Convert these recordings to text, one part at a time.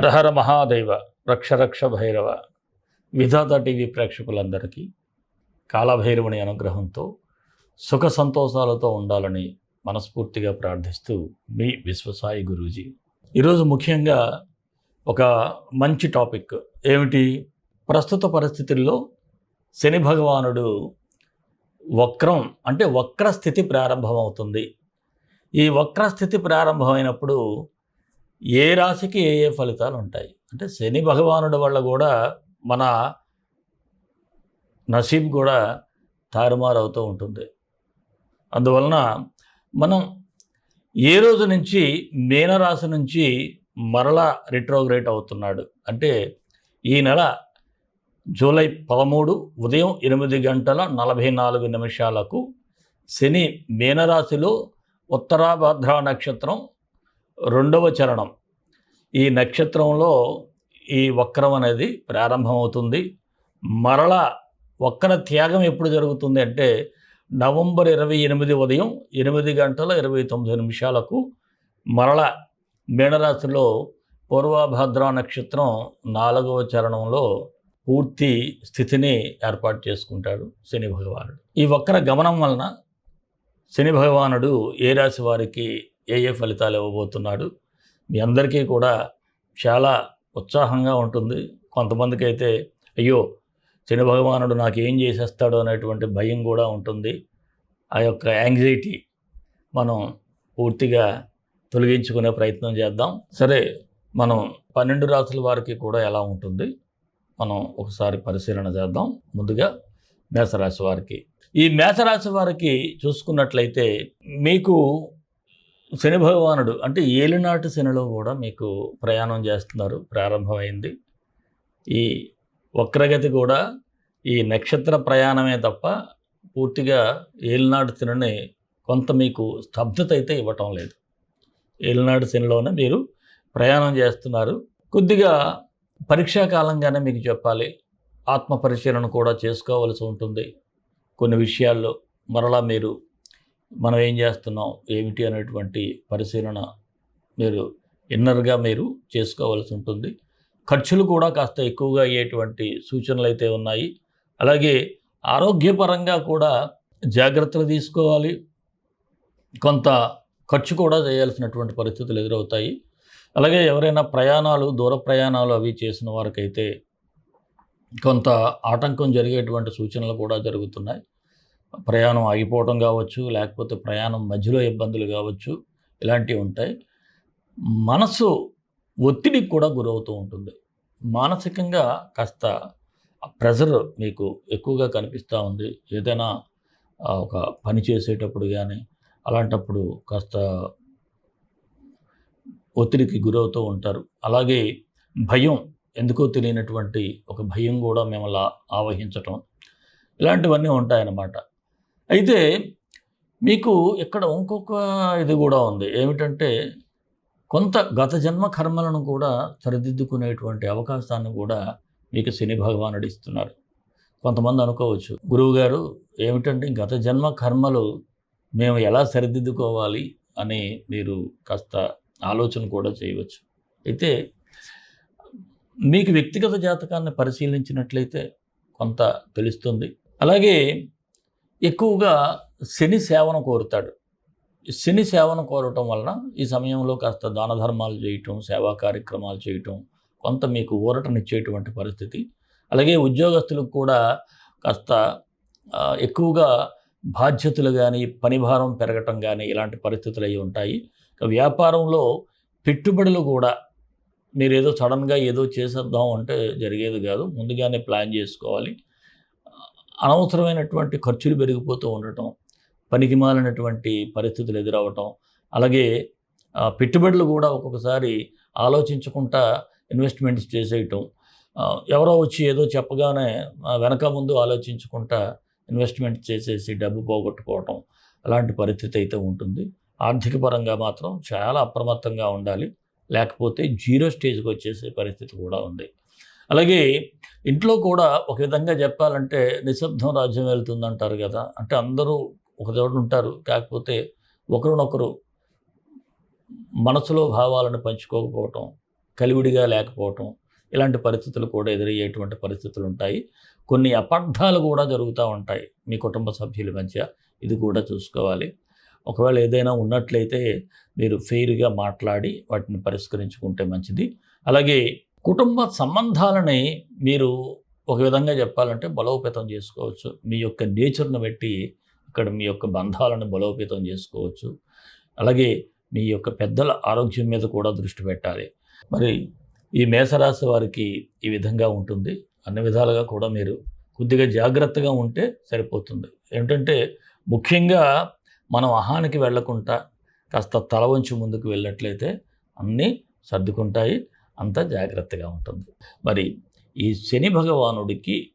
హరహర మహాదేవ రక్ష రక్ష భైరవ. విధాత టీవీ ప్రేక్షకులందరికీ కాలభైరవుని అనుగ్రహంతో సుఖ సంతోషాలతో ఉండాలని మనస్ఫూర్తిగా ప్రార్థిస్తూ మీ విశ్వసాయి గురూజీ. ఈరోజు ముఖ్యంగా ఒక మంచి టాపిక్ ఏమిటి? ప్రస్తుత పరిస్థితుల్లో శని భగవానుడు వక్రం అంటే వక్రస్థితి ప్రారంభమవుతుంది. ఈ వక్రస్థితి ప్రారంభమైనప్పుడు ఏ రాశికి ఏ ఏ ఫలితాలు ఉంటాయి? అంటే శని భగవానుడి వల్ల కూడా మన నసీబ్ కూడా తారుమారు అవుతూ ఉంటుంది. అందువలన మనం ఏ రోజు నుంచి మీనరాశి నుంచి మరలా రిట్రోగ్రేట్ అవుతున్నాడు? అంటే ఈ నెల జూలై పదమూడు ఉదయం ఎనిమిది గంటల నలభై నాలుగు నిమిషాలకు శని మీనరాశిలో ఉత్తరాభద్ర నక్షత్రం రెండవ చరణం. ఈ నక్షత్రంలో ఈ వక్రం అనేది ప్రారంభమవుతుంది. మరల వక్ర త్యాగం ఎప్పుడు జరుగుతుంది అంటే నవంబర్ ఇరవై ఎనిమిది ఉదయం ఎనిమిది గంటల ఇరవై తొమ్మిది నిమిషాలకు మరల మీనరాశిలో పూర్వభద్ర నక్షత్రం నాలుగవ చరణంలో పూర్తి స్థితిని ఏర్పాటు చేసుకుంటాడు శని భగవానుడు. ఈ వక్ర గమనం వలన శని భగవానుడు ఏ రాశి వారికి ఏ ఏ ఫలితాలు ఇవ్వబోతున్నాడు? మీ అందరికీ కూడా చాలా ఉత్సాహంగా ఉంటుంది. కొంతమందికి అయితే అయ్యో శని భగవానుడు నాకు ఏం చేసేస్తాడు అనేటువంటి భయం కూడా ఉంటుంది. ఆ యొక్క యాంగ్జైటీ మనం పూర్తిగా తొలగించుకునే ప్రయత్నం చేద్దాం. సరే మనం పన్నెండు రాసుల వారికి కూడా ఎలా ఉంటుంది? మనం ఒకసారి పరిశీలన చేద్దాం. ముందుగా మేషరాశి వారికి. ఈ మేషరాశి వారికి చూసుకున్నట్లయితే మీకు శని భగవానుడు అంటే ఏలినాటి శనిలో కూడా మీకు ప్రయాణం చేస్తున్నారు ప్రారంభమైంది. ఈ వక్రగతి కూడా ఈ నక్షత్ర ప్రయాణమే తప్ప పూర్తిగా ఏలినాటి శనిని కొంత మీకు స్తబ్దత అయితే ఇవ్వటం లేదు. ఏలినాటి శనిలోనే మీరు ప్రయాణం చేస్తున్నారు. కొద్దిగా పరీక్షా కాలంగానే మీకు చెప్పాలి. ఆత్మ పరిశీలన కూడా చేసుకోవలసి ఉంటుంది. కొన్ని విషయాల్లో మరలా మీరు మనం ఏం చేస్తున్నాం? ఏమిటి అనేటువంటి పరిశీలన మీరు ఇన్నర్గా మీరు చేసుకోవాల్సి ఉంటుంది. ఖర్చులు కూడా కాస్త ఎక్కువగా అయ్యేటువంటి సూచనలు అయితే ఉన్నాయి. అలాగే ఆరోగ్యపరంగా కూడా జాగ్రత్తలు తీసుకోవాలి. కొంత ఖర్చు కూడా చేయాల్సినటువంటి పరిస్థితులు ఎదురవుతాయి. అలాగే ఎవరైనా ప్రయాణాలు దూర ప్రయాణాలు అవి చేసిన వారికైతే కొంత ఆటంకం జరిగేటువంటి సూచనలు కూడా జరుగుతున్నాయి. ప్రయాణం ఆగిపోవటం కావచ్చు లేకపోతే ప్రయాణం మధ్యలో ఇబ్బందులు కావచ్చు ఇలాంటివి ఉంటాయి. మనసు ఒత్తిడికి కూడా గురవుతూ ఉంటుంది. మానసికంగా కాస్త ప్రెజర్ మీకు ఎక్కువగా కనిపిస్తూ ఉంది. ఏదైనా ఒక పని చేసేటప్పుడు కానీ అలాంటప్పుడు కాస్త ఒత్తిడికి గురవుతూ ఉంటారు. అలాగే భయం ఎందుకో తెలియనటువంటి ఒక భయం కూడా మిమ్మల్ని ఆవహించటం ఇలాంటివన్నీ ఉంటాయన్నమాట. అయితే మీకు ఇక్కడ ఇంకొక ఇది కూడా ఉంది. ఏమిటంటే కొంత గత జన్మ కర్మలను కూడా సరిదిద్దుకునేటువంటి అవకాశాన్ని కూడా మీకు శని భగవానుడు ఇస్తున్నారు. కొంతమంది అనుకోవచ్చు గురువుగారు ఏమిటంటే గత జన్మ కర్మలు మేము ఎలా సరిదిద్దుకోవాలి? అని మీరు కాస్త ఆలోచన కూడా చేయవచ్చు. అయితే మీకు వ్యక్తిగత జాతకాన్ని పరిశీలించినట్లయితే కొంత తెలుస్తుంది. అలాగే ఎక్కువగా శని సేవను కోరుతాడు. శని సేవను కోరటం వలన ఈ సమయంలో కాస్త దాన ధర్మాలు చేయటం సేవా కార్యక్రమాలు చేయటం కొంత మీకు ఊరటనిచ్చేటువంటి పరిస్థితి. అలాగే ఉద్యోగస్తులకు కూడా కాస్త ఎక్కువగా బాధ్యతలు కానీ పనిభారం పెరగటం కానీ ఇలాంటి పరిస్థితులు అవి ఉంటాయి. వ్యాపారంలో పెట్టుబడులు కూడా మీరు ఏదో సడన్గా ఏదో చేసేద్దాం అంటే జరిగేది కాదు. ముందుగానే ప్లాన్ చేసుకోవాలి. అనవసరమైనటువంటి ఖర్చులు పెరిగిపోతూ ఉండటం పనికి మాలినటువంటి పరిస్థితులు ఎదురవటం అలాగే పెట్టుబడులు కూడా ఒక్కొక్కసారి ఆలోచించకుండా ఇన్వెస్ట్మెంట్స్ చేసేయటం ఎవరో వచ్చి ఏదో చెప్పగానే వెనక ముందు ఆలోచించకుండా ఇన్వెస్ట్మెంట్ చేసేసి డబ్బు పోగొట్టుకోవటం అలాంటి పరిస్థితి అయితే ఉంటుంది. ఆర్థిక పరంగా మాత్రం చాలా అప్రమత్తంగా ఉండాలి. లేకపోతే జీరో స్టేజ్కి వచ్చేసే పరిస్థితి కూడా ఉంది. అలాగే ఇంట్లో కూడా ఒక విధంగా చెప్పాలంటే నిశ్శబ్దం రాజ్యం వెళ్తుందంటారు కదా. అంటే అందరూ ఒక చోట ఉంటారు. కాకపోతే ఒకరినొకరు మనసులో భావాలను పంచుకోకపోవటం కలివిడిగా లేకపోవటం ఇలాంటి పరిస్థితులు కూడా ఎదురయ్యేటువంటి పరిస్థితులు ఉంటాయి. కొన్ని అపార్థాలు కూడా జరుగుతూ ఉంటాయి మీ కుటుంబ సభ్యుల మధ్య. ఇది కూడా చూసుకోవాలి. ఒకవేళ ఏదైనా ఉన్నట్లయితే మీరు ఫెయిర్గా మాట్లాడి వాటిని పరిష్కరించుకుంటే మంచిది. అలాగే కుటుంబ సంబంధాలని మీరు ఒక విధంగా చెప్పాలంటే బలోపేతం చేసుకోవచ్చు. మీ యొక్క నేచర్ను బట్టి అక్కడ మీ యొక్క బంధాలను బలోపేతం చేసుకోవచ్చు. అలాగే మీ యొక్క పెద్దల ఆరోగ్యం మీద కూడా దృష్టి పెట్టాలి. మరి ఈ మేషరాశి వారికి ఈ విధంగా ఉంటుంది. అన్ని విధాలుగా కూడా మీరు కొద్దిగా జాగ్రత్తగా ఉంటే సరిపోతుంది. ఏంటంటే ముఖ్యంగా మనం అహానికి వెళ్ళకుండా కాస్త తల వంచి ముందుకు వెళ్ళినట్లయితే అన్నీ సర్దుకుంటాయి. అంతా జాగ్రత్తగా ఉంటుంది. మరి ఈ శని భగవానుడికి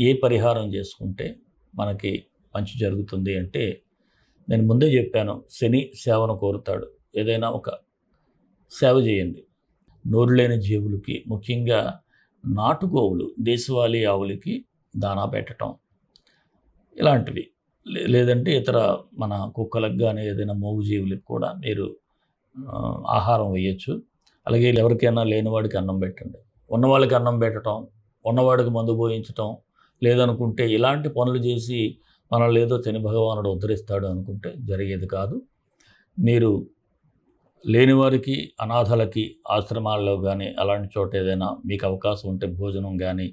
ఏ పరిహారం చేసుకుంటే మనకి మంచి జరుగుతుంది అంటే నేను ముందే చెప్పాను శని సేవను కోరుతాడు. ఏదైనా ఒక సేవ చేయండి. నోరు లేని జీవులకి ముఖ్యంగా నాటుగోవులు దేశవాళీ ఆవులకి దానా పెట్టడం ఇలాంటివి. లే- లేదంటే ఇతర మన కుక్కలకు కానీ ఏదైనా మూగు జీవులకు కూడా మీరు ఆహారం వేయచ్చు. అలాగే ఎవరికైనా లేనివాడికి అన్నం పెట్టండి. ఉన్నవాళ్ళకి అన్నం పెట్టడం ఉన్నవాడికి మందు పోయించటం లేదనుకుంటే ఇలాంటి పనులు చేసి మనల్ని ఏదో శని భగవానుడు ఉద్ధరిస్తాడు అనుకుంటే జరిగేది కాదు. మీరు లేనివారికి అనాథలకి ఆశ్రమాల్లో కానీ అలాంటి చోట ఏదైనా మీకు అవకాశం ఉంటే భోజనం కానీ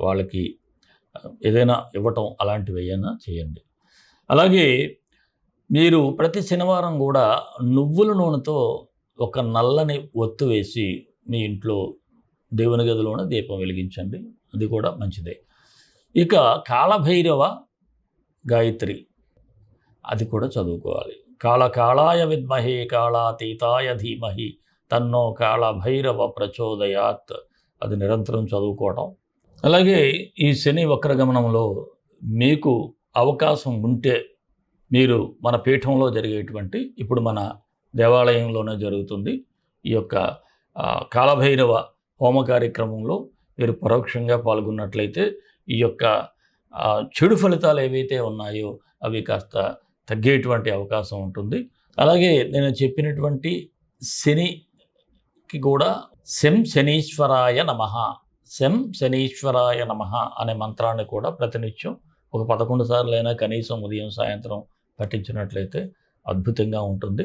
వాళ్ళకి ఏదైనా ఇవ్వటం అలాంటివి ఏదైనా చేయండి. అలాగే మీరు ప్రతి శనివారం కూడా నువ్వుల నూనెతో ఒక నల్లని ఒత్తు వేసి మీ ఇంట్లో దేవుని గదిలోనే దీపం వెలిగించండి. అది కూడా మంచిదే. ఇక కాళభైరవ గాయత్రి. అది కూడా చదువుకోవాలి. కాళకాళాయ విద్మహే కాళాతీతాయ ధీమహి తన్నో కాళభైరవ ప్రచోదయాత్. అది నిరంతరం చదువుకోవటం. అలాగే ఈ శని వక్రగమనంలో మీకు అవకాశం ఉంటే మీరు మన పీఠంలో జరిగేటువంటి ఇప్పుడు మన దేవాలయంలోనే జరుగుతుంది. ఈ యొక్క కాలభైరవ హోమ కార్యక్రమంలో మీరు పరోక్షంగా పాల్గొన్నట్లయితే ఈ యొక్క చెడు ఫలితాలు ఏవైతే ఉన్నాయో అవి కాస్త తగ్గేటువంటి అవకాశం ఉంటుంది. అలాగే నేను చెప్పినటువంటి శనికి కూడా శం శనీశ్వరాయ నమ. శం శనీశ్వరాయ నమ అనే మంత్రాన్ని కూడా ప్రతినిత్యం ఒక పదకొండు సార్లు అయినా కనీసం ఉదయం సాయంత్రం పఠించినట్లయితే అద్భుతంగా ఉంటుంది.